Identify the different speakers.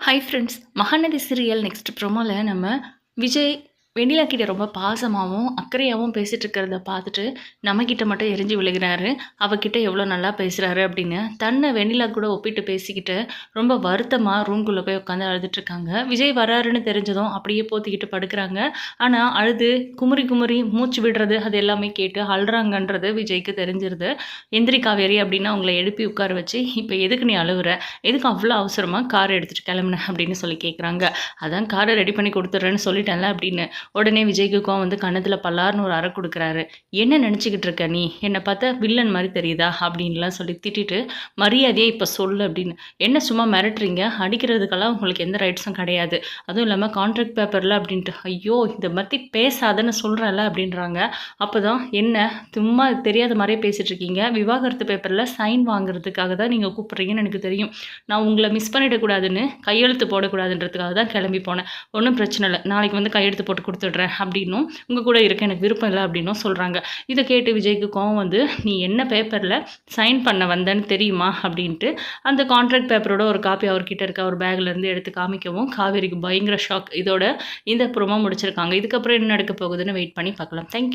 Speaker 1: Hi friends Mahanadi serial next ப்ரோமோவில் நம்ம விஜய் வெண்ணிலா கிட்ட ரொம்ப பாசமாகவும் அக்கறையாகவும் பேசிகிட்டு இருக்கிறத பார்த்துட்டு நம்மக்கிட்ட மட்டும் எரிஞ்சு விழுகிறாரு. அவகிட்ட எவ்வளோ நல்லா பேசுகிறாரு அப்படின்னு தன்னை வெண்ணிலா கூட ஒப்பிட்டு பேசிக்கிட்டு ரொம்ப வருத்தமாக ரூம்குள்ளே போய் உட்காந்து அழுதுட்டு இருக்காங்க விஜய் வராருன்னு தெரிஞ்சதும் அப்படியே போத்திக்கிட்டு படுக்கிறாங்க. ஆனால் அழுது குமுறி குமுறி மூச்சு விடுறது அது எல்லாமே கேட்டு அழுறாங்கன்றது விஜய்க்கு தெரிஞ்சிருது. எந்திரி காவேரி அப்படின்னு அவங்கள எழுப்பி உட்கார வச்சு இப்போ எதுக்கு நீ அழுகுற எதுக்கு அவ்வளோ அவசரமாக கார் எடுத்துகிட்டு கிளம்புன? அப்படின்னு சொல்லி கேட்குறாங்க அதான் காரை ரெடி பண்ணி கொடுத்துட்றேன்னு சொல்லிட்டேன்ல அப்படின்னு உடனே விஜய்க்கு கோவம் வந்து கன்னத்தில் பல்லார்னு ஒரு அறை கொடுக்குறாரு. என்ன நினச்சிக்கிட்டு இருக்க நீ? என்னை பார்த்தா வில்லன் மாதிரி தெரியுதா? அப்படின்லாம் சொல்லி திட்டிட்டு மரியாதையே இப்போ சொல்லு அப்படின்னு. என்ன சும்மா மிரட்டுறீங்க? அடிக்கிறதுக்கெல்லாம் உங்களுக்கு எந்த ரைட்ஸும் கிடையாது. அதுவும் இல்லாமல் கான்ட்ராக்ட் பேப்பரில் அப்படின்ட்டு. ஐயோ இதை பற்றி பேசாதன்னு சொல்கிறேன்ல அப்படின்றாங்க. அப்போ தான் என்ன? சும்மா தெரியாத மாதிரியே பேசிகிட்டு இருக்கீங்க. விவாகரத்து பேப்பரில் சைன் வாங்குறதுக்காக தான் நீங்கள் கூப்பிட்றீங்கன்னு எனக்கு தெரியும். நான் உங்களை மிஸ் பண்ணிடக்கூடாதுன்னு கையெழுத்து போடக்கூடாதுன்றதுக்காக தான் கிளம்பி போனேன். ஒன்றும் பிரச்சனை இல்லை. நாளைக்கு வந்து கையெழுத்து போட்டு கொடுத்துட்றேன் அப்படின்னும். உங்கள் கூட இருக்க எனக்கு விருப்பம் இல்லை அப்படின்னும் சொல்கிறாங்க இதை கேட்டு விஜய்க்கு கோவம் வந்து நீ என்ன பேப்பரில் சைன் பண்ண வந்தேன்னு தெரியுமா? அப்படின்ட்டு அந்த கான்ட்ராக்ட் பேப்பரோட ஒரு காப்பி அவர்கிட்ட இருக்க அவர் பேக்லேருந்து எடுத்து காமிக்கவும் காவேரிக்கு பயங்கர ஷாக் இதோட இந்த ப்ரோமோ முடிச்சிருக்காங்க. இதுக்கப்புறம் என்ன நடக்க போகுதுன்னு வெயிட் பண்ணி பார்க்கலாம். தேங்க்யூ